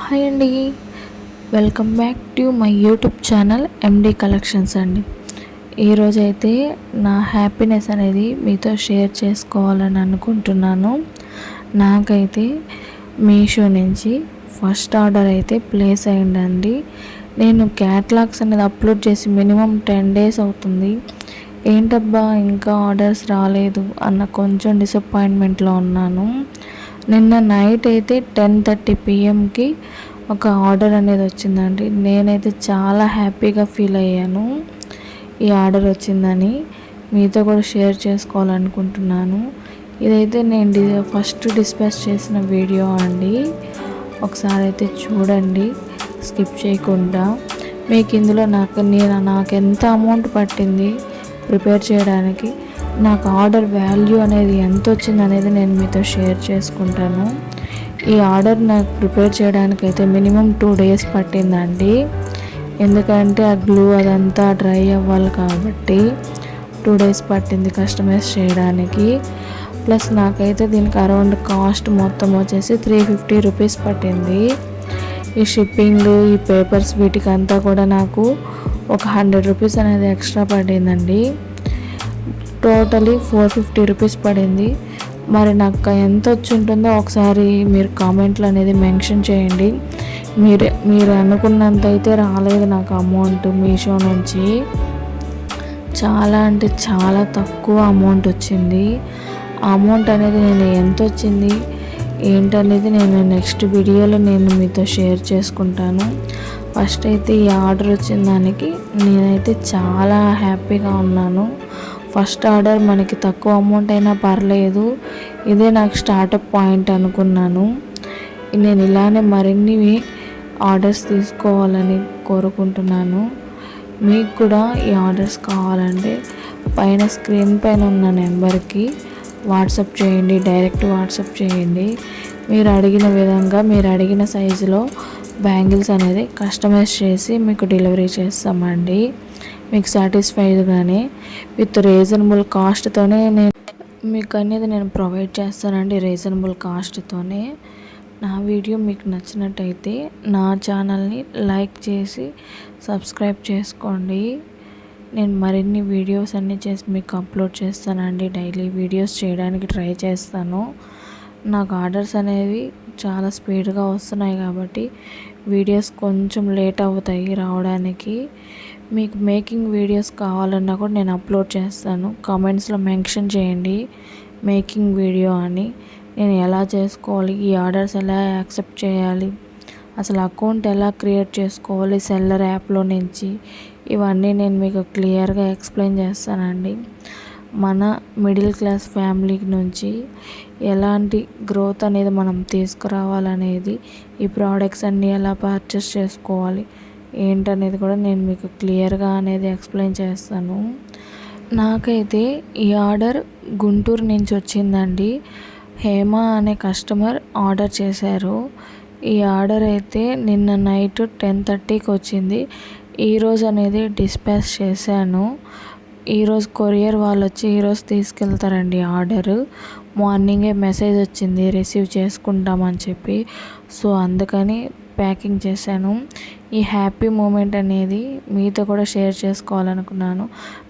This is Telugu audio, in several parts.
హాయ్ అండి. Welcome back to my YouTube channel MD collections అండి. ఈరోజైతే అయితే నా హ్యాపీనెస్ అనేది మీతో షేర్ చేసుకోవాలని అనుకుంటున్నాను. నాకైతే మీషో నుంచి ఫస్ట్ ఆర్డర్ అయితే ప్లేస్ అయిందండి. నేను క్యాట్లాగ్స్ అనేది అప్లోడ్ చేసి మినిమం టెన్ డేస్ అవుతుంది. ఏంటబ్బా ఇంకా ఆర్డర్స్ రాలేదు అన్న కొంచెం డిసప్పాయింట్మెంట్లో ఉన్నాను. నిన్న నైట్ అయితే టెన్ థర్టీ పిఎంకి ఒక ఆర్డర్ అనేది వచ్చిందండి. నేనైతే చాలా హ్యాపీగా ఫీల్ అయ్యాను. ఈ ఆర్డర్ వచ్చిందని మీతో కూడా షేర్ చేసుకోవాలనుకుంటున్నాను. ఇదైతే నేను ఫస్ట్ డిస్పాచ్ చేసిన వీడియో అండి. ఒకసారి అయితే చూడండి స్కిప్ చేయకుండా. మీకు ఇందులో నాకు నేను నాకు ఎంత అమౌంట్ పట్టింది ప్రిపేర్ చేయడానికి? నాకు ఆర్డర్ వాల్యూ అనేది ఎంత వచ్చింది అనేది నేను మీతో షేర్ చేసుకుంటాను. ఈ ఆర్డర్ నాకు ప్రిపేర్ చేయడానికి అయితే మినిమం టూ డేస్ పట్టిందండి. ఎందుకంటే ఆ గ్లూ అదంతా డ్రై అవ్వాలి కాబట్టి టూ డేస్ పట్టింది కస్టమైజ్ చేయడానికి. ప్లస్ నాకైతే దీనికి అరౌండ్ కాస్ట్ మొత్తం వచ్చేసి త్రీ ఫిఫ్టీ రూపీస్ పట్టింది. ఈ షిప్పింగ్ ఈ పేపర్స్ వీటికి అంతా కూడా నాకు ఒక హండ్రెడ్ రూపీస్ అనేది ఎక్స్ట్రా పడిందండి. టోటలీ ఫోర్ ఫిఫ్టీ రూపీస్ పడింది. మరి నాకు ఎంత వచ్చి ఉంటుందో ఒకసారి మీరు కామెంట్లు అనేది మెన్షన్ చేయండి. మీరు మీరు అనుకున్నంత అయితే రాలేదు నాకు అమౌంట్ మీషో నుంచి. చాలా అంటే చాలా తక్కువ అమౌంట్ వచ్చింది. అమౌంట్ అనేది నేను ఎంత వచ్చింది ఏంటనేది నేను నెక్స్ట్ వీడియోలో నేను మీతో షేర్ చేసుకుంటాను. ఫస్ట్ అయితే ఈ ఆర్డర్ వచ్చిన దానికి నేనైతే చాలా హ్యాపీగా ఉన్నాను. ఫస్ట్ ఆర్డర్ మనకి తక్కువ అమౌంట్ అయినా పర్లేదు. ఇదే నాకు స్టార్టప్ పాయింట్ అనుకున్నాను. నేను ఇలానే మరిన్ని ఆర్డర్స్ తీసుకోవాలని కోరుకుంటున్నాను. మీకు కూడా ఈ ఆర్డర్స్ కావాలంటే పైన స్క్రీన్ పైన ఉన్న నెంబర్కి వాట్సాప్ చేయండి. డైరెక్ట్ వాట్సాప్ చేయండి. మీరు అడిగిన విధంగా మీరు అడిగిన సైజులో బ్యాంగిల్స్ అనేది కస్టమైజ్ చేసి మీకు డెలివరీ చేస్తామండి. మీకు సాటిస్ఫైడ్గానే విత్ రీజనబుల్ కాస్ట్తోనే నేను మీకు అనేది నేను ప్రొవైడ్ చేస్తానండి రీజనబుల్ కాస్ట్తోనే. నా వీడియో మీకు నచ్చినట్టయితే నా ఛానల్ని లైక్ చేసి సబ్స్క్రైబ్ చేసుకోండి. నేను మరిన్ని వీడియోస్ అన్నీ చేసి మీకు అప్లోడ్ చేస్తానండి. డైలీ వీడియోస్ చేయడానికి ట్రై చేస్తాను. నాకు ఆర్డర్స్ అనేవి చాలా స్పీడ్గా వస్తున్నాయి కాబట్టి వీడియోస్ కొంచెం లేట్ అవుతాయి రావడానికి. మీకు మేకింగ్ వీడియోస్ కావాలన్నా కూడా నేను అప్లోడ్ చేస్తాను. కామెంట్స్లో మెన్షన్ చేయండి మేకింగ్ వీడియో అని. నేను ఎలా చేసుకోవాలి? ఈ ఆర్డర్స్ ఎలా యాక్సెప్ట్ చేయాలి? అసలు అకౌంట్ ఎలా క్రియేట్ చేసుకోవాలి? సెల్లర్ యాప్లో నుంచి ఇవన్నీ నేను మీకు క్లియర్గా ఎక్స్ప్లెయిన్ చేస్తానండి. మన మిడిల్ క్లాస్ ఫ్యామిలీ నుంచి ఎలాంటి గ్రోత్ అనేది మనం తీసుకురావాలనేది ఈ ప్రోడక్ట్స్ అన్నీ ఎలా పర్చేస్ చేసుకోవాలి ఏంటనేది కూడా నేను మీకు క్లియర్గా అనేది ఎక్స్ప్లెయిన్ చేస్తాను. నాకైతే ఈ ఆర్డర్ గుంటూరు నుంచి వచ్చిందండి. హేమ అనే కస్టమర్ ఆర్డర్ చేశారు. ఈ ఆర్డర్ అయితే నిన్న నైట్ టెన్ థర్టీకి వచ్చింది. ఈరోజు అనేది డిస్పాచ్ చేశాను. ఈరోజు కొరియర్ వాళ్ళు వచ్చి ఈరోజు తీసుకెళ్తారండి ఆర్డరు. మార్నింగే మెసేజ్ వచ్చింది రిసీవ్ చేసుకుంటామని చెప్పి. సో అందుకని ప్యాకింగ్ చేశాను. ఈ హ్యాపీ మూమెంట్ అనేది మీతో కూడా షేర్ చేసుకోవాలనుకున్నాను.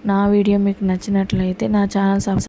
నా వీడియో మీకు నచ్చినట్లయితే నా ఛానల్ సబ్స్క్రైబ్